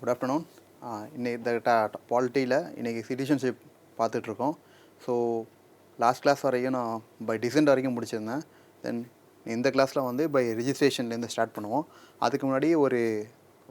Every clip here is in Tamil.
குட் ஆஃப்டர்நூன் இன்னைக்கு இந்த பாலிட்டியில் இன்றைக்கி சிட்டிசன்ஷிப் பார்த்துட்ருக்கோம். ஸோ லாஸ்ட் கிளாஸ் வரைக்கும் நான் பை டிசென்ட் வரைக்கும் முடிச்சிருந்தேன். தென் இந்த கிளாஸில் வந்து பை ரிஜிஸ்ட்ரேஷன்லேருந்து ஸ்டார்ட் பண்ணுவோம். அதுக்கு முன்னாடி ஒரு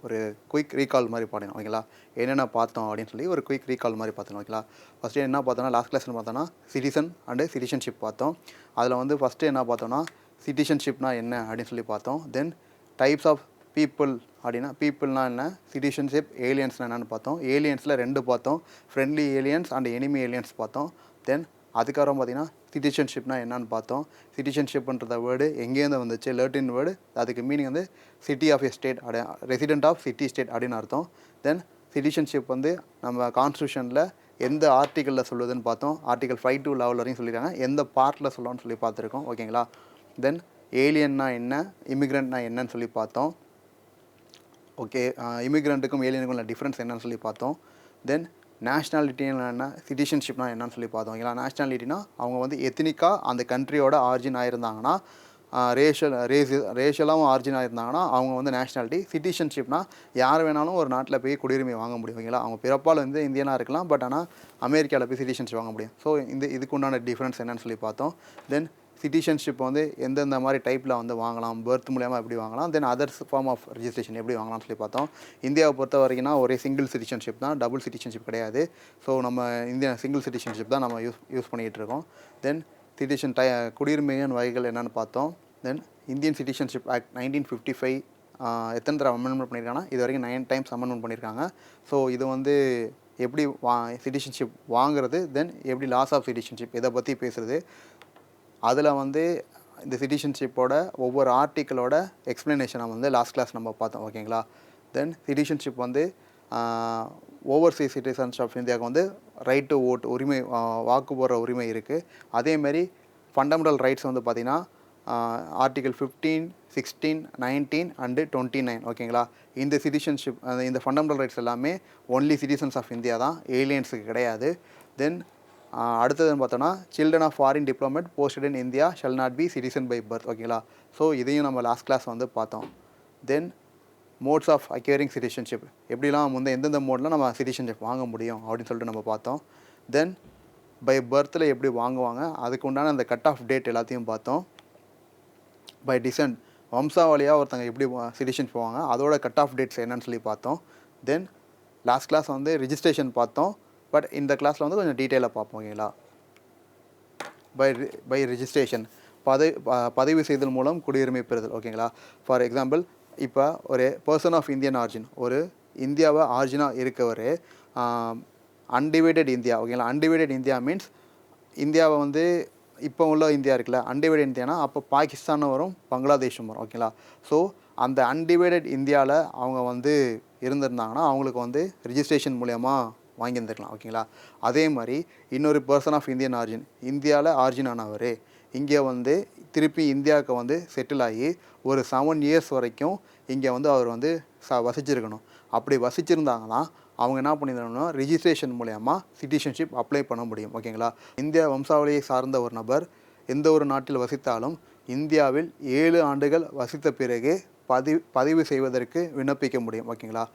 ஒரு குயிக் ரீகால் மாதிரி பாடணும் ஓகேங்களா? என்னென்ன பார்த்தோம் அப்படின்னு சொல்லி ஒரு குயிக் ரீகால் மாதிரி பார்த்தோம் ஓகேங்களா? ஃபஸ்ட்டு என்ன பார்த்தோன்னா லாஸ்ட் கிளாஸ்னு பார்த்தோன்னா சிட்டிசன் அண்டு சிட்டிசன்ஷிப் பார்த்தோம். அதில் வந்து ஃபஸ்ட்டு என்ன பார்த்தோன்னா சிட்டிசன்ஷிப்னா என்ன அப்படின்னு சொல்லி பார்த்தோம். தென் டைப்ஸ் ஆஃப் பீப்புள் அப்படின்னா பீப்புள்னா என்ன? சிட்டிசன்ஷிப் ஏலியன்ஸ்னா என்னென்னு பார்த்தோம். ஏலியன்ஸில் ரெண்டு பார்த்தோம். Friendly aliens and enemy aliens பார்த்தோம். தென் அதுக்கப்புறம் பார்த்தீங்கன்னா சிட்டிசன்ஷிப்னா என்னன்னு பார்த்தோம். சிட்டிசன்ஷிப்ன்ற வேர்டு எங்கேருந்து வந்துச்சு? லேட்டின் வேர்டு அதுக்கு மீனிங் வந்து சிட்டி ஆஃப் எ ஸ்டேட் அப்படி ரெசிடென்ட் ஆஃப் சிட்டி ஸ்டேட் அப்படின்னு அர்த்தம். தென் சிட்டிசன்ஷிப் வந்து நம்ம கான்ஸ்டியூஷனில் எந்த ஆர்டிக்கலில் சொல்லுதுன்னு பார்த்தோம். ஆர்டிகல் ஃபைவ் டூ லெவல் வரையும் சொல்லியிருக்காங்க. எந்த பார்ட்டில் சொல்லணும்னு சொல்லி பார்த்துருக்கோம். ஓகேங்களா தென் ஏலியன்னா என்ன? இமிக்ரெண்ட்னா என்னன்னு சொல்லி பார்த்தோம். ஓகே இமிக்ரெண்ட்டுக்கும் ஏலியனுக்கும் உள்ள டிஃப்ரென்ஸ் என்னன்னு சொல்லி பார்த்தோம். தென் நேஷ்னாலிட்டின்னா என்ன சிட்டிசன்ஷிப்னா என்னன்னு சொல்லி பார்த்தோம். ஓகேங்களா நேஷ்னாலிட்டினா அவங்க வந்து எத்தனிக்காக அந்த கண்ட்ரியோட ஆர்ஜின் ஆயிருந்தாங்கன்னா ரேஷியல் ரேஸ் ரேஷியலாகவும் ஆர்ஜின் ஆயிருந்தாங்கன்னா அவங்க வந்து நேஷ்னாலிட்டி சிட்டிசன்ஷிப்னா யார் வேணாலும் ஒரு நாட்டில் போய் குடியுரிமை வாங்க முடியும் ஓகேங்களா? அவங்க பிறப்பால் வந்து இந்தியனாக இருக்கலாம் பட் ஆனால் அமெரிக்காவில் போய் சிட்டிசன்ஷிப் வாங்க முடியும். ஸோ இந்த இதுக்கு உண்டான டிஃப்ரென்ஸ் என்னன்னு சொல்லி பார்த்தோம். தென் சிட்டிசன்ஷிப் வந்து எந்தெந்த மாதிரி டைப்பில் வந்து வாங்கலாம் பர்த் மூலியமாக எப்படி வாங்கலாம் then others form of registration எப்படி வாங்கலாம்னு சொல்லி பார்த்தோம். இந்தியாவை பொறுத்த வரைக்கும்னா ஒரே சிங்கிள் சிட்டிசன்ஷிப் தான் டபுள் சிட்டிசன்ஷிப் கிடையாது. ஸோ நம்ம இந்தியா சிங்கிள் சிட்டிசன்ஷிப் தான் நம்ம யூஸ் யூஸ் பண்ணிகிட்டு இருக்கோம். தென் சிட்டிசன் டை குடியுரிமையின் வகைகள் என்னென்னு பார்த்தோம். Then Indian citizenship act nineteen fifty five எத்தனை தடவை அமெண்ட்மெண்ட் பண்ணியிருக்காங்கன்னா இது வரைக்கும் நைன் டைம்ஸ் அமெண்ட்மெண்ட் பண்ணியிருக்காங்க. ஸோ இது வந்து எப்படி வா சிட்டிசன்ஷிப் வாங்குறது தென் எப்படி லாஸ் ஆஃப் சிட்டிசன்ஷிப் இதை பற்றி பேசுகிறது அதில் வந்து இந்த சிட்டிசன்ஷிப்போட ஒவ்வொரு ஆர்டிக்கிளோட எக்ஸ்ப்ளனேஷனை வந்து லாஸ்ட் கிளாஸ் நம்ம பார்த்தோம் ஓகேங்களா தென் சிட்டிசன்ஷிப் வந்து ஓவர்சீஸ் சிட்டிசன்ஸ் ஆஃப் இந்தியாவுக்கு வந்து ரைட் டு ஓட் உரிமை வாக்கு போடுற உரிமை இருக்குது அதேமாரி ஃபண்டமெண்டல் ரைட்ஸ் வந்து பார்த்திங்கன்னா article fifteen sixteen nineteen and twenty nine ஓகேங்களா இந்த சிட்டிசன்ஷிப் இந்த ஃபண்டமெண்டல் ரைட்ஸ் எல்லாமே ஒன்லி சிட்டிசன்ஸ் ஆஃப் இந்தியா தான் ஏலியன்ஸுக்கு கிடையாது. தென் அடுத்ததுன்னு பார்த்தோன்னா children of foreign diplomat posted in India shall not be citizen by birth ஓகேங்களா ஸோ இதையும் நம்ம லாஸ்ட் கிளாஸ் வந்து பார்த்தோம். Then modes of acquiring citizenship எப்படிலாம் வந்து எந்தெந்த மோடில் நம்ம சிட்டிசன்ஷிப் வாங்க முடியும் அப்படின்னு சொல்லிட்டு நம்ம பார்த்தோம். தென் பை பர்த்தில் எப்படி வாங்குவாங்க? அதுக்கு உண்டான அந்த கட் ஆஃப் டேட் எல்லாத்தையும் பார்த்தோம். பை டிசன்ட் வம்சாவளியாக ஒருத்தங்க எப்படி சிட்டிசன் போவாங்க அதோட கட் ஆஃப் டேட்ஸ் என்னன்னு சொல்லி பார்த்தோம். தென் லாஸ்ட் கிளாஸ் வந்து ரிஜிஸ்ட்ரேஷன் பார்த்தோம். பட் இந்த கிளாஸில் வந்து கொஞ்சம் டீட்டெயிலாக பார்ப்போம் ஓகேங்களா? பை பை ரிஜிஸ்ட்ரேஷன் பதவி பதிவு செய்தல் மூலம் குடியுரிமை பெறுதல் ஓகேங்களா? ஃபார் எக்ஸாம்பிள் இப்போ ஒரு பர்சன் ஆஃப் இந்தியன் ஆர்ஜின் ஒரு இந்தியாவை ஆர்ஜினாக இருக்கவர் அன்டிவைடட் இந்தியா ஓகேங்களா? அன்டிவைடட் இந்தியா மீன்ஸ் இந்தியாவை வந்து இப்போ உள்ள இந்தியா இருக்குல்ல அன்டிவைடட் இந்தியானா அப்போ பாகிஸ்தானும் வரும் பங்களாதேஷும் வரும் ஓகேங்களா? ஸோ அந்த அன்டிவைடட் இந்தியாவில் அவங்க வந்து இருந்திருந்தாங்கன்னா அவங்களுக்கு வந்து ரிஜிஸ்ட்ரேஷன் மூலயமா வாங்கியிருந்துருக்கலாம் ஓகேங்களா? அதே மாதிரி இன்னொரு பர்சன் ஆஃப் இந்தியன் ஆர்ஜின் இந்தியாவில் ஆர்ஜின் ஆனவர் இங்கே வந்து திருப்பி இந்தியாவுக்கு வந்து செட்டில் ஆகி ஒரு செவன் இயர்ஸ் வரைக்கும் இங்கே வந்து அவர் வந்து ச வசிச்சிருக்கணும். அப்படி வசிச்சிருந்தாங்கன்னா அவங்க என்ன பண்ணியிருந்தாங்கன்னா ரிஜிஸ்ட்ரேஷன் மூலயமா சிட்டிசன்ஷிப் அப்ளை பண்ண முடியும் ஓகேங்களா? இந்தியா வம்சாவளியை சார்ந்த ஒரு நபர் எந்த ஒரு நாட்டில் வசித்தாலும் இந்தியாவில் ஏழு ஆண்டுகள் வசித்த பிறகு பதிவு பதிவு செய்வதற்கு விண்ணப்பிக்க முடியும் ஓகேங்களா?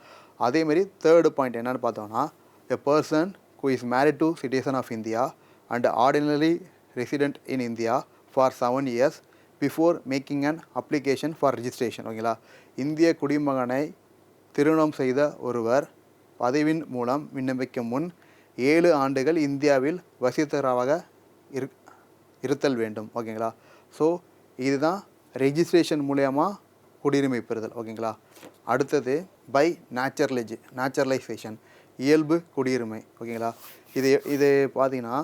அதேமாரி தேர்டு பாயிண்ட் என்னென்னு பார்த்தோம்னா a person who is married to citizen of India and ordinarily resident in India for seven years before making an application for registration ஓகேங்களா இந்திய குடிமகனை திருமணம் செய்த ஒருவர் பதிவின் மூலம் விண்ணப்பிக்கும் முன் ஏழு ஆண்டுகள் இந்தியாவில் வசித்தராக இரு இருத்தல் வேண்டும் ஓகேங்களா ஸோ இதுதான் ரெஜிஸ்ட்ரேஷன் மூலயமா குடியுரிமை பெறுதல் ஓகேங்களா அடுத்தது பை நேச்சுரலைஜ் நேச்சுரலைசேஷன் இயல்பு குடியுரிமை ஓகேங்களா? இது இது பார்த்தீங்கன்னா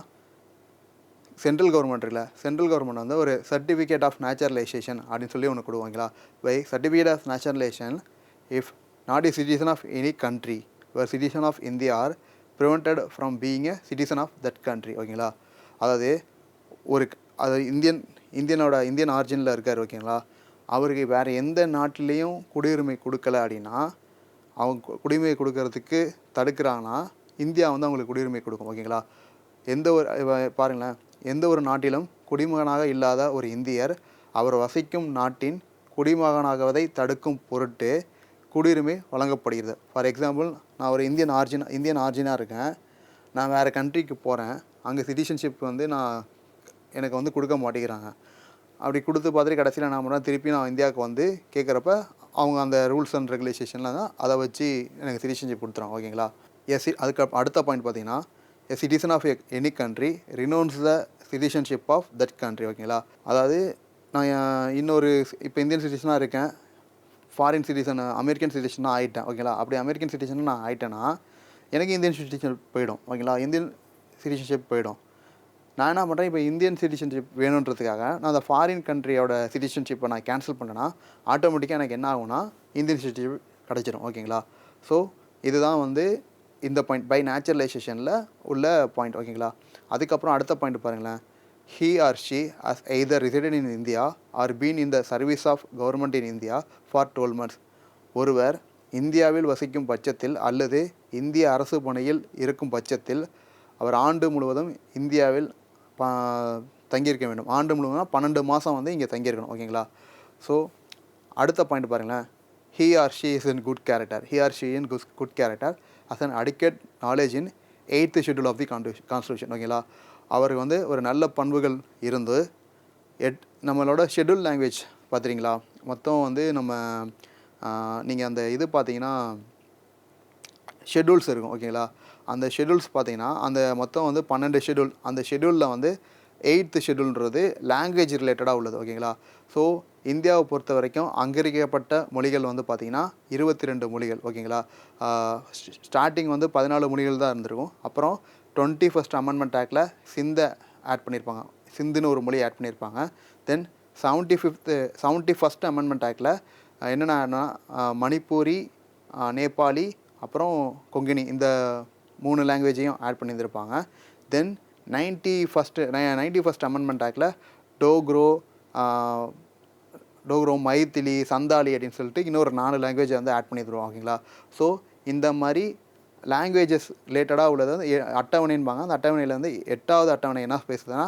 சென்ட்ரல் கவர்மெண்ட் இல்லை சென்ட்ரல் கவர்மெண்ட் வந்து ஒரு சர்டிஃபிகேட் ஆஃப் நேச்சுரலைசேஷன் அப்படின்னு சொல்லி ஒன்று கொடுவாங்களா by certificate of naturalisation if not a citizen of any country ஒரு citizen of India or prevented from being a citizen of that country ஓகேங்களா? அதாவது ஒரு அது இந்தியன் இந்தியனோட இந்தியன் ஆரிஜினில் இருக்கார் ஓகேங்களா? அவருக்கு வேறு எந்த நாட்டிலையும் குடியுரிமை கொடுக்கல அப்படின்னா அவங்க குடியுரிமை கொடுக்கறதுக்கு தடுக்கிறாங்கன்னா இந்தியா வந்து அவங்களுக்கு குடியுரிமை கொடுக்கும் ஓகேங்களா? எந்த ஒரு பாருங்களேன். எந்த ஒரு நாட்டிலும் குடிமகனாக இல்லாத ஒரு இந்தியர் அவர் வசிக்கும் நாட்டின் குடிமகனாகவதை தடுக்கும் பொருட்டு குடியுரிமை வழங்கப்படுகிறது. ஃபார் எக்ஸாம்பிள் நான் ஒரு இந்தியன் ஆர்ஜின் இந்தியன் ஆர்ஜினாக இருக்கேன். நான் வேறு கண்ட்ரிக்கு போகிறேன் அங்கே சிட்டிசன்ஷிப் வந்து நான் எனக்கு வந்து கொடுக்க மாட்டேங்கிறாங்க. அப்படி கொடுத்து பார்த்துட்டு கடைசியில் நான் பண்ணுறேன் திருப்பி நான் இந்தியாவுக்கு வந்து கேட்குறப்ப அவங்க அந்த ரூல்ஸ் அண்ட் ரெகுலேஷன்லாம் தான் அதை வச்சு எனக்கு சிட்டிசன்ஷிப் கொடுத்துறாங்க ஓகேங்களா எஸ் அதுக்கு அடுத்த பாயிண்ட் பார்த்தீங்கன்னா a citizen of any country renounce the citizenship of that country ஓகேங்களா அதாவது நான் இன்னொரு இப்போ இந்தியன் சிட்டிசனாக இருக்கேன் ஃபாரின் சிட்டிசன் அமெரிக்கன் சிட்டிசனாக ஆகிட்டேன் ஓகேங்களா அப்படி அமெரிக்கன் சிட்டிசனாக நான் ஆகிட்டேன்னா எனக்கு இந்தியன் சிட்டிசன் போயிடும் ஓகேங்களா இந்தியன் சிட்டிசன்ஷிப் போயிடும். நான் என்ன பண்ணுறேன் இப்போ இந்தியன் சிட்டிசன்ஷிப் வேணுன்றதுக்காக நான் அந்த ஃபாரின் கண்ட்ரியோட சிட்டிசன்ஷிப்பை நான் கேன்சல் பண்ணேன்னா ஆட்டோமேட்டிக்காக எனக்கு என்ன ஆகும்னா இந்தியன் சிட்டிசன்ஷிப் கிடச்சிரும் ஓகேங்களா ஸோ இதுதான் வந்து இந்த பாயிண்ட் பை நேச்சுரலைசேஷனில் உள்ள பாயிண்ட் ஓகேங்களா அதுக்கப்புறம் அடுத்த பாயிண்ட் பாருங்களேன். He or she has either resident in India or been in the service of government in India for twelve months ஒருவர் இந்தியாவில் வசிக்கும் பட்சத்தில் அல்லது இந்திய அரசு பணியில் இருக்கும் பட்சத்தில் அவர் ஆண்டு முழுவதும் இந்தியாவில் ப தங்கியிருக்க வேண்டும். ஆண்டு முழுவதும் பன்னெண்டு மாதம் வந்து இங்கே தங்கியிருக்கணும் ஓகேங்களா ஸோ அடுத்த பாயிண்ட் பாருங்களேன். He or she is in good character he or she in good, good character has an adequate knowledge in eighth schedule of the constitution ஓகேங்களா அவருக்கு வந்து ஒரு நல்ல பண்புகள் இருந்து எட் நம்மளோட ஷெட்யூல் லாங்குவேஜ் பார்த்துறீங்களா மொத்தம் வந்து நம்ம நீங்கள் அந்த இது பார்த்தீங்கன்னா ஷெட்யூல்ஸ் இருக்கும் ஓகேங்களா அந்த ஷெட்யூல்ஸ் பார்த்தீங்கன்னா அந்த மொத்தம் வந்து பன்னெண்டு ஷெட்யூல் அந்த ஷெட்யூலில் வந்து எயித்து ஷெட்யூல்ன்றது லாங்குவேஜ் ரிலேட்டடாக உள்ளது ஓகேங்களா ஸோ இந்தியாவை பொறுத்த வரைக்கும் அங்கீகரிக்கப்பட்ட மொழிகள் வந்து பார்த்திங்கன்னா இருபத்தி ரெண்டு மொழிகள் ஓகேங்களா ஸ்டார்டிங் வந்து பதினாலு மொழிகள் தான் இருந்திருக்கும். அப்புறம் டுவெண்ட்டி ஃபஸ்ட் அமெண்ட்மெண்ட் ஆக்டில் சிந்த ஆட் பண்ணியிருப்பாங்க சிந்துன்னு ஒரு மொழி ஆட் பண்ணியிருப்பாங்க then seventy fifth seventy first amendment ஆக்டில் என்னென்னா மணிப்பூரி நேபாளி அப்புறம் கொங்கினி. இந்த மூணு லாங்குவேஜையும் add பண்ணியிருந்திருப்பாங்க. Then ninety first ninety first amendment ஆக்டில் டோக்ரோ டோக்ரோ மைத்திலி சந்தாலி அப்படின்னு சொல்லிட்டு இன்னொரு நாலு லாங்குவேஜை வந்து ஆட் பண்ணி தருவோம் ஓகேங்களா ஸோ இந்த மாதிரி லாங்குவேஜஸ் ரிலேட்டடாக உள்ளது வந்து எ- அட்டவணைன்பாங்க. அந்த அட்டவணையில் வந்து எட்டாவது அட்டவணை என்ன பேசுதுன்னா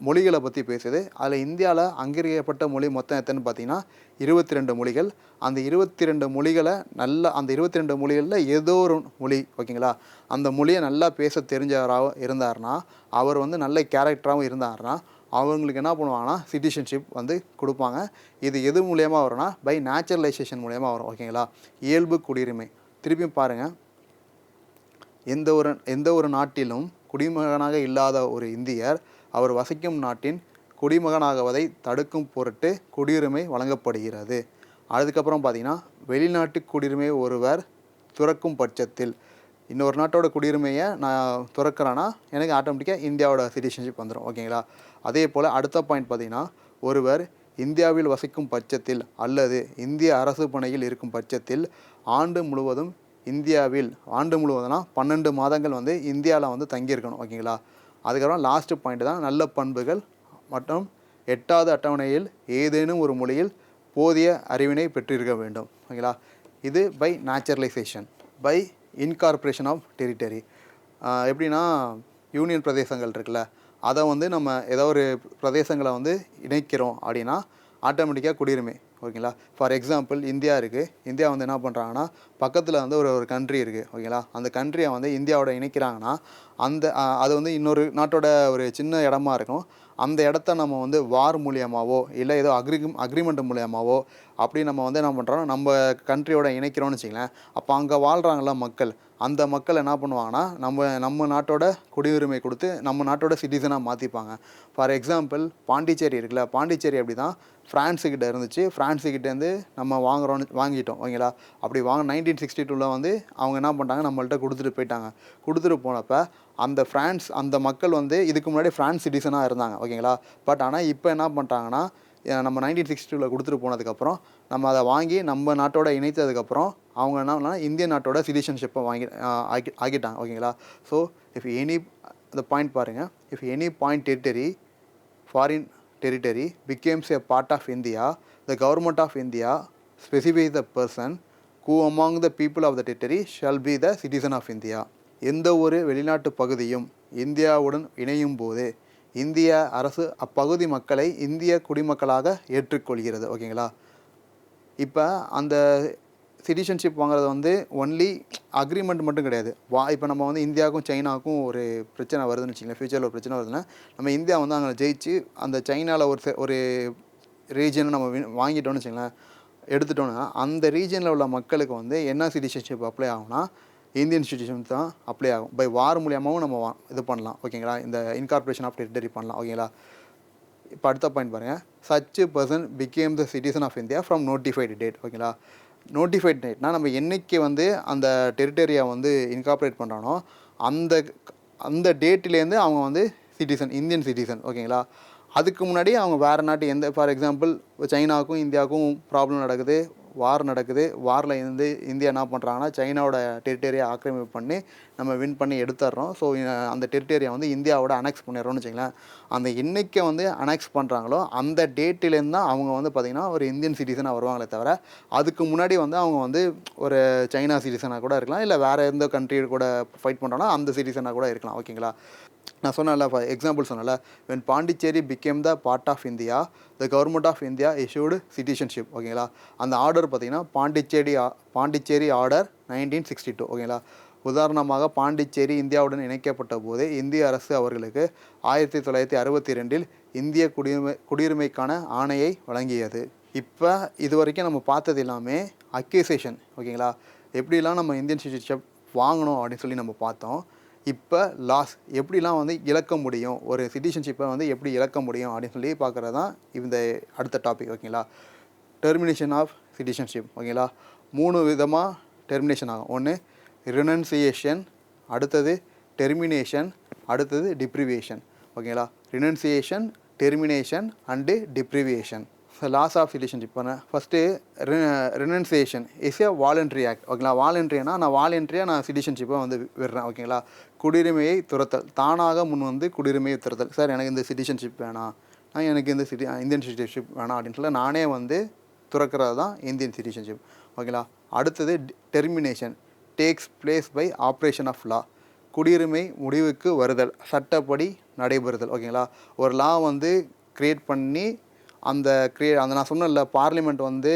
மொழிகளை பற்றி பேசுது. அதில் இந்தியாவில் அங்கீகரிக்கப்பட்ட மொழி மொத்தம் எத்தனை பார்த்தீங்கன்னா இருபத்தி ரெண்டு மொழிகள். அந்த இருபத்தி ரெண்டு மொழிகளை நல்ல அந்த இருபத்தி ரெண்டு மொழிகளில் ஏதோ ஒரு மொழி ஓகேங்களா? அந்த மொழியை நல்லா பேச தெரிஞ்சவராக இருந்தாருன்னா அவர் வந்து நல்ல கேரக்டராகவும் இருந்தாருன்னா அவங்களுக்கு என்ன பண்ணுவாங்கன்னா சிட்டிசன்ஷிப் வந்து கொடுப்பாங்க. இது எது மூலியமாக வரும்னா பை நேச்சுரலைசேஷன் மூலியமாக வரும் ஓகேங்களா? இயல்பு குடியுரிமை. திருப்பியும் பாருங்கள் எந்த ஒரு எந்த ஒரு நாட்டிலும் குடிமகனாக இல்லாத ஒரு இந்தியர் அவர் வசிக்கும் நாட்டின் குடிமகனாகுவதை தடுக்கும் பொருட்டு குடியுரிமை வழங்கப்படுகிறது. அதுக்கப்புறம் பார்த்தீங்கன்னா வெளிநாட்டு குடியுரிமை ஒருவர் துறக்கும் பட்சத்தில். இன்னொரு நாட்டோட குடியுரிமையை நான் துறக்கிறேன்னா எனக்கு ஆட்டோமேட்டிக்காக இந்தியாவோட சிட்டிசன்ஷிப் வந்துடும் ஓகேங்களா அதே போல் அடுத்த பாயிண்ட் பார்த்தீங்கன்னா ஒருவர் இந்தியாவில் வசிக்கும் பட்சத்தில் அல்லது இந்திய அரசு பணியில் இருக்கும் பட்சத்தில் ஆண்டு முழுவதும் இந்தியாவில் ஆண்டு முழுவதும்னா பன்னெண்டு மாதங்கள் வந்து இந்தியாவில் வந்து தங்கியிருக்கணும். ஓகேங்களா அதுக்கப்புறம் லாஸ்ட்டு பாயிண்ட் தான் நல்ல பண்புகள் மற்றும் எட்டாவது அட்டவணையில் ஏதேனும் ஒரு மொழியில் போதிய அறிவினை பெற்றிருக்க வேண்டும். ஓகேங்களா இது by naturalisation by incorporation of territory எப்படின்னா யூனியன் பிரதேசங்கள் இருக்குல்ல அதை வந்து நம்ம ஏதோ ஒரு பிரதேசங்களை வந்து இணைக்கிறோம் அப்படின்னா ஆட்டோமேட்டிக்காக குடியுரிமை. ஓகேங்களா? ஃபார் எக்ஸாம்பிள் இந்தியா இருக்குது இந்தியா வந்து என்ன பண்ணுறாங்கன்னா பக்கத்தில் வந்து ஒரு ஒரு கண்ட்ரி இருக்குது ஓகேங்களா? அந்த கண்ட்ரியை வந்து இந்தியாவோட இணைக்கிறாங்கன்னா அந்த அது வந்து இன்னொரு நாட்டோட ஒரு சின்ன இடமா இருக்கும். அந்த இடத்த நம்ம வந்து வார் மூலியமாகவோ இல்லை ஏதோ அக்ரி அக்ரிமெண்ட் மூலியமாவோ அப்படி நம்ம வந்து என்ன பண்ணுறோம் நம்ம கண்ட்ரியோட இணைக்கிறோம்னு வச்சுங்களேன் அப்போ அங்கே வாழ்கிறாங்கள மக்கள் அந்த மக்கள் என்ன பண்ணுவாங்கன்னா நம்ம நம்ம நாட்டோட குடியுரிமை கொடுத்து நம்ம நாட்டோட சிட்டிசனாக மாற்றிப்பாங்க ஃபார் எக்ஸாம்பிள் பாண்டிச்சேரி இருக்குல்ல பாண்டிச்சேரி அப்படி தான் ஃப்ரான்ஸுக்கிட்ட இருந்துச்சு. ஃப்ரான்ஸுக்கிட்டேருந்து நம்ம வாங்குறோன்னு வாங்கிட்டோம் ஓகேங்களா? அப்படி வாங்க நைன்டீன் சிக்ஸ்டி டூவில் வந்து அவங்க என்ன பண்ணிட்டாங்க நம்மள்ட்ட கொடுத்துட்டு போயிட்டாங்க. கொடுத்துட்டு போனப்போ அந்த ஃப்ரான்ஸ் அந்த மக்கள் வந்து இதுக்கு முன்னாடி ஃப்ரான்ஸ் சிட்டிசனாக இருந்தாங்க ஓகேங்களா? பட் ஆனால் இப்போ என்ன பண்ணிட்டாங்கன்னா நம்ம நைன்டீன் சிக்ஸ்டி டூவில் கொடுத்துட்டு போனதுக்கப்புறம் நம்ம அதை வாங்கி நம்ம நாட்டோட இணைத்ததுக்கப்புறம் அவங்க என்ன இந்திய நாட்டோட சிட்டிசன்ஷிப்பை வாங்கி ஆக்கி ஆக்கிட்டாங்க. ஓகேங்களா? ஸோ இஃப் எனி அந்த பாயிண்ட் பாருங்கள் if any point territory foreign territory becomes a part of India the government of India specify the person who among the people of the territory shall be the citizen of India எந்த ஒரு வெளிநாட்டு பகுதியும் இந்தியாவுடன் இணையும் போது இந்திய அரசு அப்பகுதி மக்களை இந்திய குடிமக்களாக ஏற்றுக்கொள்கிறது ஓகேங்களா? இப்போ அந்த சிட்டிசன்ஷிப் வாங்குறது வந்து ஒன்லி அக்ரிமெண்ட் மட்டும் கிடையாது. வா இப்போ நம்ம வந்து இந்தியாவுக்கும் சைனாவுக்கும் ஒரு பிரச்சனை வருதுன்னு வச்சுங்களேன் ஃபியூச்சரில் ஒரு பிரச்சனை வருதுன்னா நம்ம இந்தியா வந்து அங்கே ஜெயிச்சு அந்த சைனாவில் ஒரு ஒரு ரீஜனை நம்ம வாங்கிட்டோம்னு வச்சுங்களேன் எடுத்துட்டோன்னா அந்த ரீஜனில் உள்ள மக்களுக்கு வந்து என்ன சிட்டிசன்ஷிப் அப்ளை ஆகும்னா இந்தியன் இன்ஸ்டிடியூஷன் தான் அப்ளை ஆகும். பை வார் மூலியமாகவும் நம்ம வா- இது பண்ணலாம். ஓகேங்களா இந்த இன்கார்பரேஷன் ஆஃப் டெரிட்டரி பண்ணலாம். ஓகேங்களா இப்போ அடுத்த பாயிண்ட் பாருங்கள் such person become the citizen of India from notified date ஓகேங்களா நோட்டிஃபைட் டேட்னா நம்ம என்றைக்கு வந்து அந்த டெரிட்டரியை வந்து இன்கார்பரேட் பண்ணுறானோ அந்த அந்த டேட்லேருந்து அவங்க வந்து சிட்டிசன் இந்தியன் சிட்டிசன் ஓகேங்களா அதுக்கு முன்னாடி அவங்க வேறு நாட்டு எந்த ஃபார் எக்ஸாம்பிள் சைனாவுக்கும் இந்தியாவுக்கும் ப்ராப்ளம் நடக்குது. வார் நடக்குது. வாரில் இருந்து இந்தியா என்ன பண்ணுறாங்கன்னா சைனாவோட டெரிட்டரியை ஆக்கிரமிப்பு பண்ணி நம்ம வின் பண்ணி எடுத்துடுறோம் ஸோ அந்த டெரிட்டரியை வந்து இந்தியாவோட அனெக்ஸ் பண்ணிடுறோம்னு வச்சுங்களேன் அந்த என்னைக்கு வந்து அனெக்ஸ் பண்ணுறாங்களோ அந்த டேட்டிலேருந்து தான் அவங்க வந்து பார்த்திங்கன்னா ஒரு இந்தியன் சிட்டிசனாக வருவாங்களே தவிர அதுக்கு முன்னாடி வந்து அவங்க வந்து ஒரு சைனா சிட்டிசனாக கூட இருக்கலாம். இல்லை வேறு எந்த கண்ட்ரி கூட ஃபைட் பண்ணுறோன்னா அந்த சிட்டிசனாக கூட இருக்கலாம். ஓகேங்களா நான் சொன்னேன்ல ஃபார் எக்ஸாம்பிள் சொன்னல when Pondicherry became the part of India the government of India issued citizenship ஓகேங்களா அந்த ஆர்டர் பார்த்தீங்கன்னா Pondicherry Pondicherry order nineteen sixty two ஓகேங்களா உதாரணமாக பாண்டிச்சேரி இந்தியாவுடன் இணைக்கப்பட்ட போது இந்திய அரசு அவர்களுக்கு ஆயிரத்தி தொள்ளாயிரத்தி அறுபத்தி ரெண்டில் இந்திய குடியுரிமை குடியுரிமைக்கான ஆணையை வழங்கியது. இப்போ இது வரைக்கும் நம்ம பார்த்தது எல்லாமே அக்யூசேஷன் ஓகேங்களா எப்படிலாம் நம்ம இந்தியன் சிட்டிசன்ஷிப் வாங்கணும் அப்படின்னு சொல்லி நம்ம பார்த்தோம். இப்போ லாஸ் எப்படிலாம் வந்து இழக்க முடியும்? ஒரு சிட்டிசன்ஷிப்பை வந்து எப்படி இழக்க முடியும்? அப்படின்னு சொல்லி பார்க்குறது தான் இந்த அடுத்த டாபிக் ஓகேங்களா டெர்மினேஷன் ஆஃப் சிட்டிசன்ஷிப் ஓகேங்களா மூணு விதமாக டெர்மினேஷன் ஆகும். ஒன்று ரினன்சியேஷன் அடுத்தது டெர்மினேஷன் அடுத்தது டிப்ரிவியேஷன் ஓகேங்களா renunciation termination and deprivation loss of relationship பண்ணேன் first renunciation is a voluntary act ஓகேங்களா? வாலண்ட்ரினா நான் வாலண்ட்ரியாக நான் சிட்டிசன்ஷிப்பை வந்து விடுறேன். ஓகேங்களா? குடியுரிமையை துரத்தல். தானாக முன் வந்து குடியுரிமையை துரத்தல். சார் எனக்கு இந்த சிட்டிசன்ஷிப் வேணாம். நான் எனக்கு இந்த சிட்டி இந்தியன் சிட்டிசன்ஷிப் வேணாம் அப்படின்னு சொல்லி நானே வந்து துறக்கிறது தான் இந்தியன் சிட்டிசன்ஷிப் ஓகேங்களா? அடுத்தது termination takes place by operation of law குடியுரிமை முடிவுக்கு வருதல். சட்டப்படி நடைபெறுதல். ஓகேங்களா? ஒரு லா வந்து க்ரியேட் பண்ணி அந்த க்ரியே அந்த நான் சொன்னேன்ல பார்லிமெண்ட் வந்து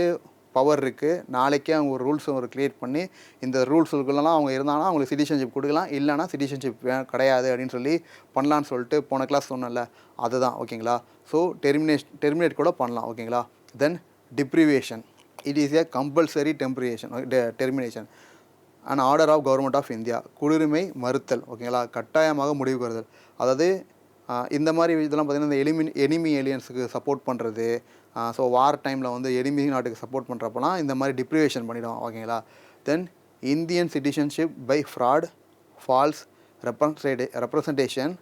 பவர் இருக்குது நாளைக்கே அவங்க ஒரு ரூல்ஸ் ஒரு க்ரியேட் பண்ணி இந்த ரூல்ஸுக்குள்ளலாம் அவங்க இருந்தாங்கன்னா அவங்களுக்கு சிட்டிசன்ஷிப் கொடுக்கலாம். இல்லைனா சிட்டிசன்ஷிப் கிடையாது அப்படின்னு சொல்லி பண்ணலான்னு சொல்லிட்டு போன கிளாஸ் சொன்னேன்ல அதுதான். ஓகேங்களா ஸோ டெர்மினேஷன் டெர்மினேட் கூட பண்ணலாம். ஓகேங்களா then deprivation it is a compulsory termination termination and order of government of India குடியுரிமை மறுத்தல். ஓகேங்களா கட்டாயமாக முடிவு வருதல் அதாவது இந்த மாதிரி இதெல்லாம் பார்த்திங்கன்னா இந்த எலிமி எனிமி ஏலியன்ஸுக்கு சப்போர்ட் பண்ணுறது ஸோ வார் டைமில் வந்து எனிமி நாட்டுக்கு சப்போர்ட் பண்ணுறப்பலாம் இந்த மாதிரி டிப்ரிவேஷன் பண்ணிடும் ஓகேங்களா? Then Indian citizenship by fraud false ரெப்ரசன்டே representation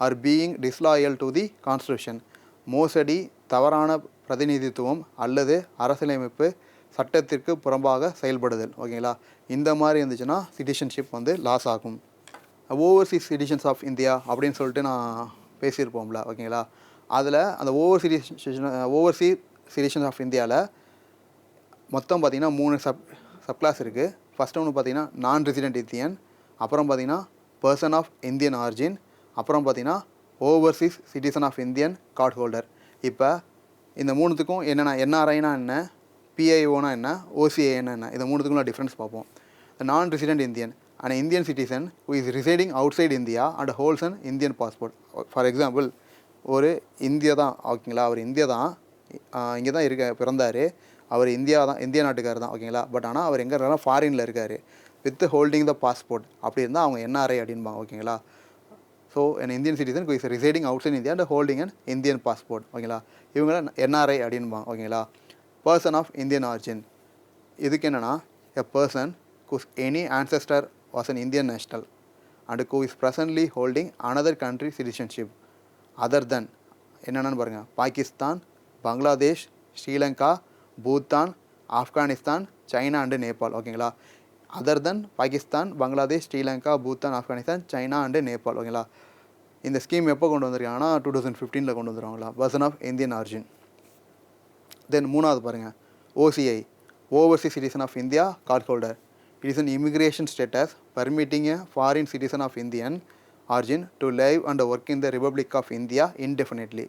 or being disloyal to the constitution மோசடி தவறான பிரதிநிதித்துவம் அல்லது அரசியலமைப்பு சட்டத்திற்கு புறம்பாக செயல்படுதல் ஓகேங்களா? இந்த மாதிரி இருந்துச்சுன்னா சிட்டிசன்ஷிப் வந்து லாஸ் ஆகும். ஓவர்சீஸ் சிட்டிசன்ஸ் ஆஃப் இந்தியா அப்படின்னு சொல்லிட்டு நான் பேசியிருப்போம்ல ஓகேங்களா? அதில் அந்த over overseas oversea citizens of இந்தியாவில் மொத்தம் பார்த்தீங்கன்னா மூணு சப் சப் கிளாஸ் இருக்குது ஃபஸ்ட் ஒன்று பார்த்தீங்கன்னா நான் ரெசிடென்ட் இந்தியன் அப்புறம் பார்த்தீங்கன்னா பர்சன் ஆஃப் இந்தியன் ஆர்ஜின் அப்புறம் பார்த்திங்கன்னா overseas citizen of Indian card holder இப்போ இந்த மூணுத்துக்கும் என்னென்ன என்ஆர்ஐனா என்ன பிஐஓனா என்ன ஓசிஏனா என்ன இந்த மூணுத்துக்கும் டிஃப்ரென்ஸ் பார்ப்போம். நான் resident Indian and Indian citizen who is residing outside India and holds an Indian passport for example ஒரு இந்தியா தான் ஓகேங்களா? அவர் இந்தியா தான் இங்கே தான் இருக்க பிறந்தார். அவர் இந்தியா தான் இந்திய நாட்டுக்காரர் தான் ஓகேங்களா? பட் ஆனால் அவர் எங்கே இருக்காருன்னா ஃபாரினில் இருக்கார். வித் ஹோல்டிங் த பாஸ்போர்ட் அப்படி இருந்தால் அவங்க என்ஆர்ஐ அப்படின்பாங்க ஓகேங்களா? So an Indian citizen is residing outside India and holding and Indian passport ஓகேங்களா? இவங்கள என்ஆர்ஐ அப்படின்பாங்க ஓகேங்களா? பர்சன் ஆஃப் இந்தியன் ஆர்ஜின் இதுக்கு என்னென்னா a person whose any ancestor was an Indian national and who is presently holding another country citizenship other then என்னென்னு பாருங்கள் பாகிஸ்தான் பங்களாதேஷ் ஸ்ரீலங்கா பூத்தான் ஆப்கானிஸ்தான் சைனா அண்டு நேபாள். ஓகேங்களா other then Pakistan Bangladesh Sri Lanka Bhutan Afghanistan China and Nepal. ஓகேங்களா இந்த ஸ்கீம் எப்போ கொண்டு வந்திருக்காங்கன்னா டூ தௌசண்ட் ஃபிஃப்டீனில் கொண்டு வந்துருவாங்களா பர்சன் ஆஃப் இந்தியன் ஆர்ஜின் தென் மூணாவது பாருங்கள் OCI overseas citizen of India card holder it is an immigration status permitting a foreign citizen of Indian origin to live and work in the republic of India indefinitely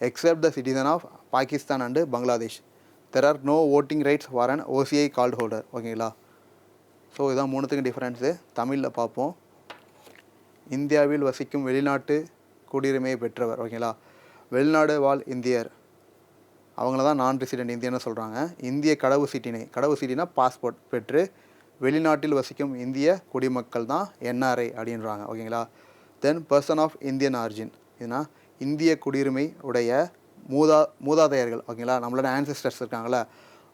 except the citizen of Pakistan and Bangladesh. There are no voting rights for an OCI card holder ஓகேங்களா ஸோ இதான் மூணுத்துக்கும் டிஃப்ரென்ஸு தமிழில் பார்ப்போம் இந்தியாவில் வசிக்கும் வெளிநாட்டு குடியுரிமையை பெற்றவர். ஓகேங்களா வெளிநாடு வாழ் இந்தியர். அவங்கள தான் நான் ரெசிடென்ட் இந்தியன்னு சொல்கிறாங்க இந்திய கடவு சீட்டினை கடவு சீட்டினா பாஸ்போர்ட் பெற்று வெளிநாட்டில் வசிக்கும் இந்திய குடிமக்கள் தான் என்ஆர்ஐ அப்படின்றாங்க. ஓகேங்களா? Then person of Indian origin இதுனா இந்திய குடியுரிமை உடைய மூதா மூதாதையர்கள். ஓகேங்களா? நம்மளோட ஆன்சிஸ்டர்ஸ் இருக்காங்களே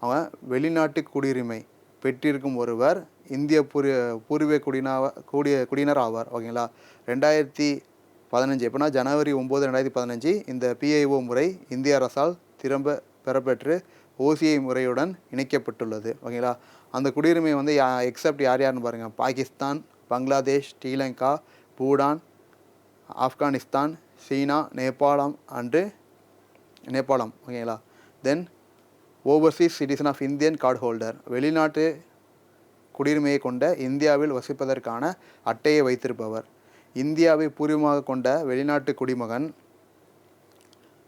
அவங்க வெளிநாட்டு குடியுரிமை பெற்றிருக்கும் ஒருவர் இந்திய பூர்வ பூர்வீக குடியினாவ கூடிய குடியினர் ஆவார். ஓகேங்களா? ரெண்டாயிரத்தி பதினஞ்சு. எப்படின்னா ஜனவரி ஒம்பது ரெண்டாயிரத்தி பதினஞ்சு இந்த பிஐஓ முறை இந்திய அரசால் திரும்ப பெறப்பெற்று ஓசிஐ முறையுடன் இணைக்கப்பட்டுள்ளது. ஓகேங்களா? அந்த குடியுரிமை வந்து யா எக்ஸப்ட் யார் யாருன்னு பாருங்கள் பாகிஸ்தான் பங்களாதேஷ் ஸ்ரீலங்கா பூடான் ஆப்கானிஸ்தான் சீனா நேபாளம் அண்டு நேபாளம் ஓகேங்களா then overseas citizen of Indian card holder வெளிநாட்டு குடியுரிமையை கொண்ட இந்தியாவில் வசிப்பதற்கான அட்டையை வைத்திருப்பவர். இந்தியாவை பூர்வமாக கொண்ட வெளிநாட்டு குடிமகன்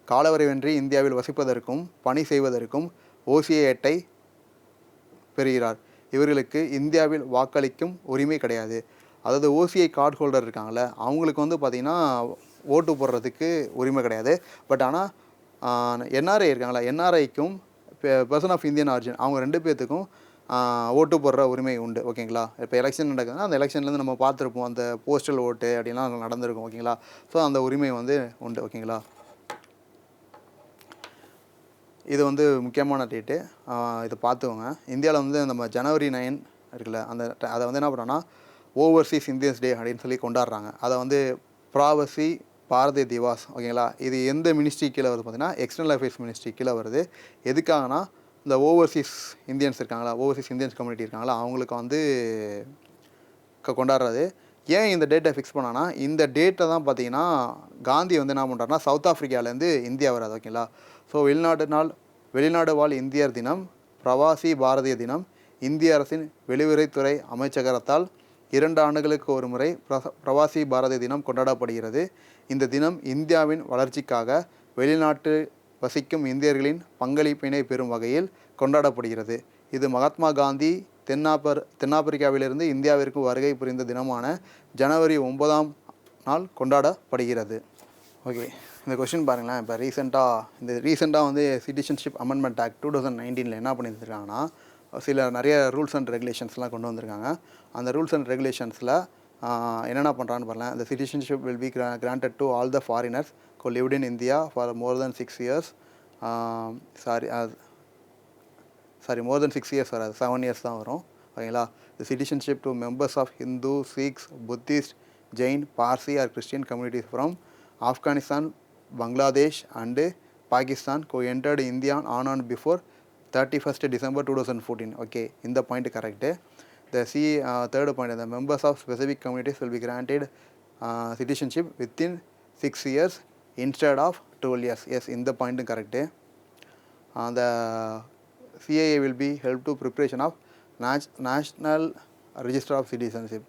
காலவரைவின்றி இந்தியாவில் வசிப்பதற்கும் பணி செய்வதற்கும் ஓசிஐ அட்டை பெறுகிறார். இவர்களுக்கு இந்தியாவில் வாக்களிக்கும் உரிமை கிடையாது. அதாவது ஓசிஐ கார்டு ஹோல்டர் இருக்காங்களே அவங்களுக்கு வந்து பார்த்திங்கன்னா ஓட்டு போடுறதுக்கு உரிமை கிடையாது. பட் ஆனால் என்ஆர்ஐ இருக்காங்களா என்ஆர்ஐக்கும் பர்சன் ஆஃப் இந்தியன் ஆரிஜின் அவங்க ரெண்டு பேர்த்துக்கும் ஓட்டு போடுற உரிமை உண்டு. ஓகேங்களா? இப்போ எலெக்ஷன் நடக்குதுன்னா அந்த எலெக்ஷன்லேருந்து நம்ம பார்த்துருப்போம் அந்த போஸ்டல் ஓட்டு அப்படின்லாம் நடந்திருக்கும் ஓகேங்களா? ஸோ அந்த உரிமை வந்து உண்டு ஓகேங்களா? இது வந்து முக்கியமான டேட்டு இதை பார்த்துக்கோங்க. இந்தியாவில் வந்து நம்ம ஜனவரி நைன் இருக்குல்ல அந்த அதை வந்து என்ன பண்ணுறோன்னா ஓவர்சீஸ் இந்தியன்ஸ் டே அப்படின்னு சொல்லி கொண்டாடுறாங்க. அதை வந்து ப்ராவசி பாரதிய திவாஸ் ஓகேங்களா இது எந்த மினிஸ்ட்ரி கீழே வருது பார்த்தீங்கன்னா எக்ஸ்டர்னல் அஃபேர்ஸ் மினிஸ்ட்ரி கீழே வருது. எதுக்காகனா இந்த ஓவர்சீஸ் இந்தியன்ஸ் இருக்காங்களா ஓவர்சீஸ் இந்தியன்ஸ் கம்யூனிட்டி இருக்காங்களா அவங்களுக்கு வந்து க- கொண்டாடுறது. ஏன் இந்த டேட்டை ஃபிக்ஸ் பண்ணான்னா இந்த டேட்டை தான் பார்த்தீங்கன்னா காந்தி வந்து என்ன பண்ணுறாருனா சவுத் ஆஃப்ரிக்காலேருந்து இந்தியா வராது ஓகேங்களா ஸோ வெளிநாடு நாள் வெளிநாடு வாழ் இந்தியர் தினம் பிரவாசி பாரதிய தினம் இந்திய அரசின் வெளியுறவுத்துறை அமைச்சகத்தால் இரண்டு ஆண்டுகளுக்கு ஒரு முறை பிரச- பிரவாசி பாரதிய தினம் கொண்டாடப்படுகிறது இந்த தினம் இந்தியாவின் வளர்ச்சிக்காக வெளிநாட்டு வசிக்கும் இந்தியர்களின் பங்களிப்பினை பெறும் வகையில் கொண்டாடப்படுகிறது இது மகாத்மா காந்தி தென்னாப்பர் தென்னாப்பிரிக்காவிலிருந்து இந்தியாவிற்கு வருகை புரிந்த தினமான ஜனவரி ஒன்பதாம் நாள் கொண்டாடப்படுகிறது ஓகே இந்த கொஷின் பாருங்களேன். இப்போ ரீசெண்டாக இந்த ரீசெண்டாக வந்து citizenship amendment act two thousand நைன்டீனில் என்ன பண்ணியிருக்காங்கன்னா சில நிறைய ரூல்ஸ் அண்ட் ரெகுலேஷன்ஸ்லாம் கொண்டு வந்திருக்காங்க. அந்த ரூல்ஸ் அண்ட் ரெகுலேஷன்ஸில் என்னென்ன பண்ணுறான்னு பாருங்கள் இந்த சிட்டிசன்ஷிப் வில் பி கிரா granted to all the foreigners who lived in India for more than six years sorry sorry more than six years வராது. செவன் இயர்ஸ் தான் வரும். ஓகேங்களா இந்த citizenship to members of Hindu Sikhs Buddhist Jain Parsi or Christian communities from Afghanistan Bangladesh and Pakistan who entered India on on before thirty first December two thousand fourteen okay இந்த point correct the C third point the members of specific communities will be granted citizenship within six years instead of twelve years yes இந்த பாயிண்ட்டும் correct the CAA will be help to preparation of nat- national register of citizenship.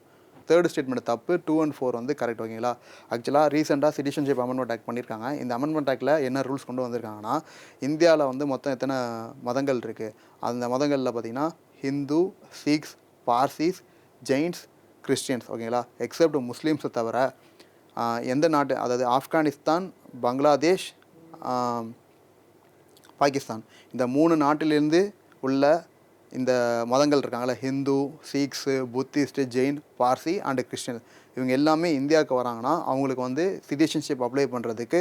Third statement தப்பு டூ அண்ட் ஃபோர் வந்து கரெக்ட் ஓகேங்களா ஆக்சுவலாக ரீசெண்டாக சிட்டிசன்ஷிப் அமெண்ட்மெண்ட் ஆக்ட் பண்ணியிருக்காங்க இந்த அமெண்ட்மெண்ட் ஆக்டில் என்ன ரூல்ஸ் கொண்டு வந்திருக்காங்கன்னா இந்தியாவில் வந்து மொத்தம் எத்தனை மதங்கள் இருக்குது அந்த மதங்களில் பார்த்தீங்கன்னா ஹிந்து சிக்ஸ் பார்சிஸ் ஜெயின்ஸ் கிறிஸ்டியன்ஸ் ஓகேங்களா எக்ஸப்ட் முஸ்லீம்ஸை தவிர எந்த நாட்டு அதாவது ஆப்கானிஸ்தான் பங்களாதேஷ் பாகிஸ்தான். இந்த மூணு நாட்டிலிருந்து உள்ள இந்த மதங்கள் இருக்காங்கல்ல Hindu Sikhs Buddhist Jain Parsi and Christian. இவங்க எல்லாமே இந்தியாவுக்கு வராங்கன்னா அவங்களுக்கு வந்து சிட்டிசன்ஷிப் அப்ளை பண்ணுறதுக்கு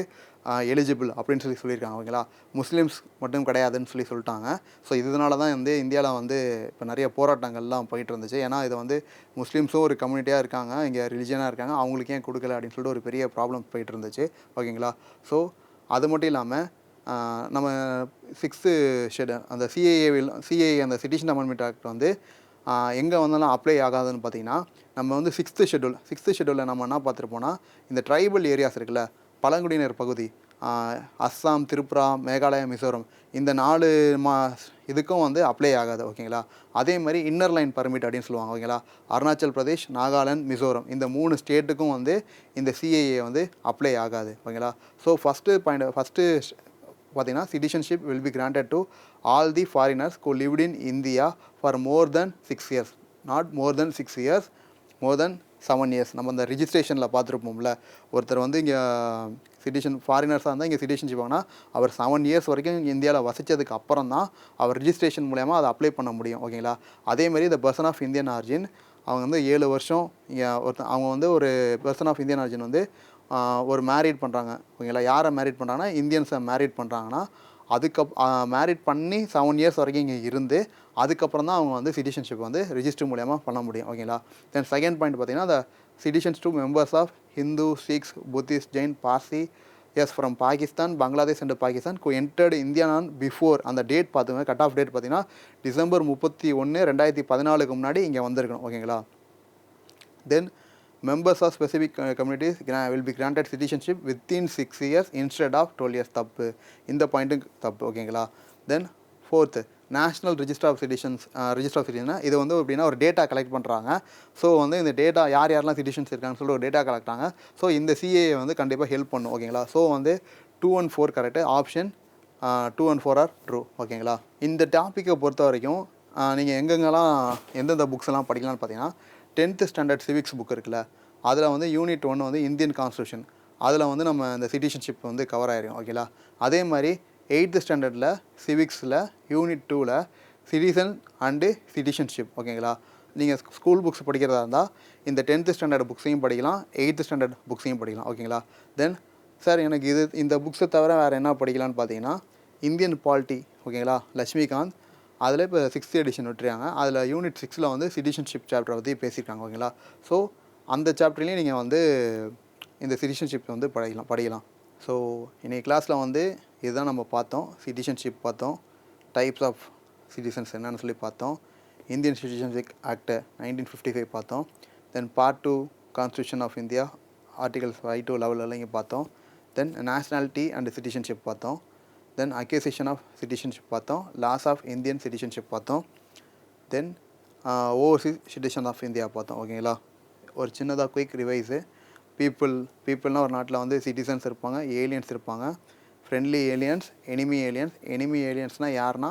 எலிஜிபிள் அப்படின்னு சொல்லி சொல்லியிருக்காங்க ஓகேங்களா? முஸ்லீம்ஸ் மட்டும் கிடையாதுன்னு சொல்லி சொல்லிட்டாங்க. ஸோ இதனால தான் வந்து இந்தியாவில் வந்து இப்போ நிறைய போராட்டங்கள்லாம் போயிட்டு இருந்துச்சு. ஏன்னா இது வந்து முஸ்லீம்ஸும் ஒரு கம்யூனிட்டியாக இருக்காங்க இங்கே ரிலிஜியனாக இருக்காங்க. அவங்களுக்கு ஏன் கொடுக்கல அப்படின்னு சொல்லிட்டு ஒரு பெரிய ப்ராப்ளம் போயிட்டு இருந்துச்சு ஓகேங்களா? ஸோ அது மட்டும் இல்லாமல் நம்ம சிக்ஸ்த்து ஷெட் அந்த சிஏஏவில் சிஏஏ அந்த சிட்டிசன் அமெண்ட்மெண்ட் ஆக்ட் வந்து எங்கே வந்தாலும் அப்ளை ஆகாதுன்னு பார்த்தீங்கன்னா நம்ம வந்து சிக்ஸ்த்து ஷெட்யூல் சிக்ஸ்த்து ஷெடியூலில் நம்ம என்ன பார்த்துருப்போம்னா இந்த ட்ரைபல் ஏரியாஸ் இருக்குல்ல பழங்குடியினர் பகுதி அஸ்ஸாம் திரிபுரா மேகாலயா மிசோரம் இந்த நாலு மா இதுக்கும் வந்து அப்ளை ஆகாது ஓகேங்களா? அதே மாதிரி இன்னர் லைன் பர்மிட் அப்படின்னு சொல்லுவாங்க ஓகேங்களா? அருணாச்சல் பிரதேஷ் நாகாலாந்து மிசோரம் இந்த மூணு ஸ்டேட்டுக்கும் வந்து இந்த சிஏஏ வந்து அப்ளை ஆகாது ஓகேங்களா? ஸோ ஃபஸ்ட்டு பாயிண்ட் ஃபஸ்ட்டு பார்த்தீங்கன்னா citizenship will be granted to all the foreigners who lived in India for more than six years not more than six years more than seven years நம்ம இந்த ரிஜிஸ்ட்ரேஷனில் பார்த்துருப்போம்ல. ஒருத்தர் வந்து இங்கே சிட்டிசன் ஃபாரினர்ஸாக இருந்தால் இங்கே சிட்டிசன்ஷிப் வாங்கினா அவர் செவன் இயர்ஸ் வரைக்கும் இங்கே இந்தியாவில் வசித்ததுக்கு அப்புறம் தான் அவர் ரிஜிஸ்ட்ரேஷன் மூலயமா அதை அப்ளை பண்ண முடியும். ஓகேங்களா அதேமாதிரி இந்த பர்சன் ஆஃப் இந்தியன் ஆர்ஜின் அவங்க வந்து ஏழு வருஷம் இங்கே ஒருத்த அவங்க வந்து ஒரு பர்சன் ஆஃப் இந்தியன் ஆர்ஜின் வந்து ஒரு மேரிட் பண்ணுறாங்க ஓகேங்களா? யாரை மேரிட் பண்ணுறாங்கன்னா இந்தியன்ஸை மேரிட் பண்ணுறாங்கன்னா அதுக்கப் மேரிட் பண்ணி செவன் இயர்ஸ் வரைக்கும் இங்கே இருந்து அதுக்கப்புறம் தான் அவங்க வந்து சிட்டிசன்ஷிப் வந்து ரிஜிஸ்டர் மூலியமாக பண்ண முடியும். ஓகேங்களா? தென் செகண்ட் பாயிண்ட் பார்த்தீங்கன்னா அந்த citizens to members of Hindu Sikhs Buddhist Jain Parsi yes from Pakistan Bangladesh and Pakistan who entered India நான் பிஃபோர் அந்த டேட் பார்த்துங்க கட் ஆஃப் டேட் பார்த்தீங்கன்னா டிசம்பர் முப்பத்தி ஒன்று ரெண்டாயிரத்தி பதினாலுக்கு முன்னாடி இங்கே வந்திருக்கணும். ஓகேங்களா? Then members of specific communities will be granted citizenship within six years instead of twelve years தப்பு. இந்த பாயிண்ட்டும் தப்பு ஓகேங்களா then fourth national register of citizens register of citizen இது வந்து எப்படின்னா ஒரு டேட்டா கலெக்ட் பண்ணுறாங்க ஸோ வந்து இந்த டேட்டா யார் யாரெல்லாம் சிட்டிசன்ஸ் இருக்காங்கன்னு சொல்லிட்டு ஒரு டேட்டா கலெக்ட் ஆகாங்க ஸோ இந்த சிஏ வந்து கண்டிப்பாக ஹெல்ப் பண்ணும் ஓகேங்களா ஸோ வந்து two and four correct option two and four are true ஓகேங்களா இந்த டாப்பிக்கை பொறுத்த வரைக்கும் uh, நீங்கள் எங்கெங்கெல்லாம் எந்தெந்த புக்ஸ் எல்லாம் படிக்கலாம்னு பார்த்தீங்கன்னா டென்த்து ஸ்டாண்டர்ட் சிவிக்ஸ் புக் இருக்குல்ல அதில் வந்து யூனிட் ஒன்று வந்து இந்தியன் கான்ஸ்டியூஷன் அதில் வந்து நம்ம இந்த சிட்டிசன்ஷிப் வந்து கவர் ஆயிரும் ஓகேங்களா அதே மாதிரி எயித்து ஸ்டாண்டர்டில் சிவிக்ஸில் யூனிட் டூவில் சிட்டிசன் அண்டு சிட்டிசன்ஷிப் ஓகேங்களா நீங்கள் ஸ்கூல் புக்ஸ் படிக்கிறதா இருந்தால் இந்த டென்த்து ஸ்டாண்டர்ட் புக்ஸையும் படிக்கலாம் எயித்து ஸ்டாண்டர்ட் புக்ஸையும் படிக்கலாம் ஓகேங்களா தென் சார் எனக்கு இது இந்த புக்ஸை தவிர வேறு என்ன படிக்கலாம்னு பார்த்தீங்கன்னா இந்தியன் பாலிட்டி ஓகேங்களா லட்சுமிகாந்த் அதில் இப்போ சிக்ஸ்த் எடிஷன் விட்டுருக்காங்க. அதில் யூனிட் சிக்ஸில் வந்து சிட்டிசன்ஷிப் சாப்டரை பற்றி பேசியிருக்காங்க ஓகேங்களா ஸோ அந்த சாப்டர்லேயும் நீங்கள் வந்து இந்த சிட்டிசன்ஷிப் வந்து படிக்கலாம் படிக்கலாம். ஸோ இன்றைக்கி கிளாஸில் வந்து இதுதான் நம்ம பார்த்தோம். சிட்டிசன்ஷிப் பார்த்தோம். டைப்ஸ் ஆஃப் சிட்டிசன்ஸ் என்னன்னு சொல்லி பார்த்தோம். இந்தியன் சிட்டிசன்ஷிப் ஆக்டை நைன்டீன் ஃபிஃப்டி ஃபைவ் பார்த்தோம். Then part two constitution of India articles five to லெவலில் இங்கே பார்த்தோம். தென் நேஷ்னாலிட்டி அண்ட் சிட்டிசன்ஷிப் பார்த்தோம். தென் அக்யூசேஷன் ஆஃப் சிட்டிசன்ஷிப் பார்த்தோம். லாஸ் ஆஃப் இந்தியன் சிட்டிசன்ஷிப் பார்த்தோம். Then overseas citizen of India பார்த்தோம். ஓகேங்களா ஒரு சின்னதாக குயிக் ரிவைஸு பீப்புள் பீப்புள்னால் ஒரு நாட்டில் வந்து சிட்டிசன்ஸ் இருப்பாங்க ஏலியன்ஸ் இருப்பாங்க. Friendly aliens enemy aliens enemy ஏலியன்ஸ்னால் யாருன்னா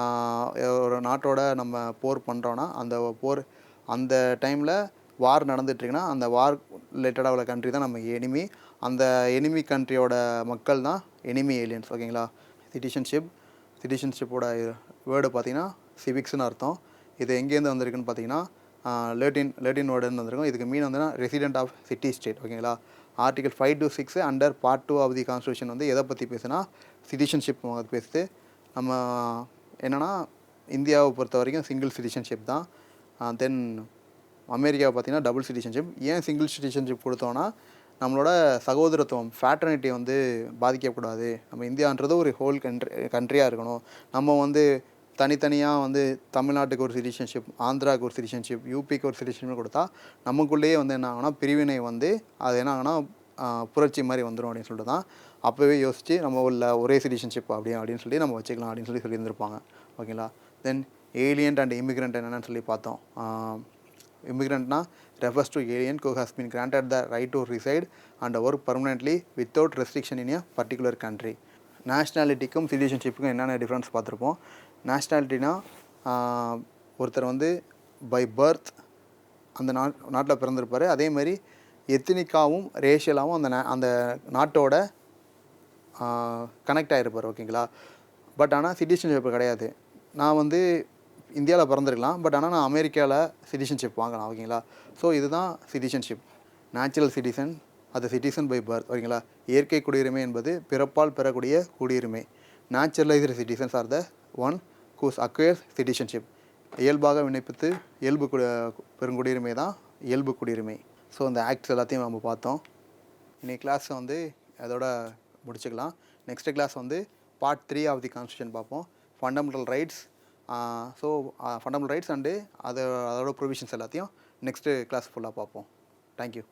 uh, ஒரு நாட்டோட நம்ம போர் பண்ணுறோன்னா அந்த போர் அந்த டைமில் வார் நடந்துட்டுருக்குன்னா அந்த வார் ரிலேட்டடாக உள்ள கண்ட்ரி தான் நம்ம எனிமி அந்த எனிமி கண்ட்ரியோட மக்கள் தான் எனிமி ஏலியன்ஸ் ஓகேங்களா சிட்டிசன்ஷிப் சிட்டிசன்ஷிப்போட வேர்டு பார்த்தீங்கன்னா சிவிக்ஸ்னு அர்த்தம். இது எங்கேருந்து வந்திருக்குன்னு பார்த்தீங்கன்னா லேட்டின் லேட்டின் வேர்டுன்னு வந்திருக்கும். இதுக்கு மீன் வந்துன்னா ரெசிடென்ட் ஆஃப் சிட்டி ஸ்டேட் ஓகேங்களா article five to six under part two of the constitution வந்து எதை பற்றி பேசுனா சிட்டிசன்ஷிப் பேசுது. நம்ம என்னென்னா இந்தியாவை பொறுத்த வரைக்கும் சிங்கிள் சிட்டிசன்ஷிப் தான். தென் அமெரிக்காவை பார்த்தீங்கன்னா டபுள் சிட்டிசன்ஷிப் ஏன் சிங்கிள் சிட்டிசன்ஷிப் கொடுத்தோன்னா நம்மளோட சகோதரத்துவம் ஃபேட்டர்னிட்டி வந்து பாதிக்கக்கூடாது. நம்ம இந்தியான்றது ஒரு ஹோல் கண்ட்ரி கண்ட்ரியாக இருக்கணும். நம்ம வந்து தனித்தனியாக வந்து தமிழ்நாட்டுக்கு ஒரு சிட்டிசன்ஷிப் ஆந்திராவுக்கு ஒரு சிட்டிசன்ஷிப் யூபிக்கு ஒரு சிட்டிசன்ஷிப் கொடுத்தா நமக்குள்ளேயே வந்து என்ன ஆகுனா பிரிவினை வந்து அது என்ன ஆகுனா புரட்சி மாதிரி வந்துடும் அப்படின்னு சொல்லிட்டு தான் அப்போவே யோசித்து நம்ம உள்ள ஒரே சிட்டிசன்ஷிப் அப்படி அப்படின்னு சொல்லி நம்ம வச்சுக்கலாம் அப்படின்னு சொல்லி சொல்லியிருந்திருப்பாங்க. ஓகேங்களா? தென் ஏலியன்ட் அண்ட் இமிக்ரெண்ட் என்னென்னு சொல்லி பார்த்தோம். இமிக்ரெண்ட்னா refers to alien who has been granted the right to reside and work permanently without restriction in a particular country. நேஷ்னாலிட்டிக்கும் சிட்டிசன்ஷிப்புக்கும் என்னென்ன டிஃப்ரென்ஸ் பார்த்துருப்போம்? நேஷ்னாலிட்டினா ஒருத்தர் வந்து பை பர்த் அந்த நாட் நாட்டில் பிறந்திருப்பார். அதே மாதிரி எத்தினிக்காவும் ரேஷியலாகவும் அந்த நா- அந்த நாட்டோட கனெக்ட் ஆகிருப்பார் ஓகேங்களா பட் ஆனால் சிட்டிசன்ஷிப் கிடையாது. நான் வந்து இந்தியாவில் பிறந்திருக்கலாம். பட் ஆனால் நான் அமெரிக்காவில் சிட்டிசன்ஷிப் வாங்கலாம் ஓகேங்களா ஸோ இதுதான் சிட்டிசன்ஷிப் நேச்சுரல் சிட்டிசன் அது சிட்டிசன் பை பர்த் ஓகேங்களா இயற்கை குடியுரிமை என்பது பிறப்பால் பெறக்கூடிய குடியுரிமை. Naturalised citizens are the one whose acquires citizenship இயல்பாக விண்ணப்பித்து இயல்பு குடி பெருங்குடியுரிமை தான் இயல்பு குடியுரிமை. ஸோ இந்த ஆக்ட்ஸ் எல்லாத்தையும் நம்ம பார்த்தோம். இன்னைக்கு கிளாஸ் வந்து அதோட முடிச்சுக்கலாம். நெக்ஸ்ட் கிளாஸ் வந்து part three of the constitution பார்ப்போம். Fundamental rights so fundamental rights and அதை அதோட ப்ரொவிஷன்ஸ் எல்லாத்தையும் நெக்ஸ்ட்டு கிளாஸ் ஃபுல்லாக பார்ப்போம். தேங்க்யூ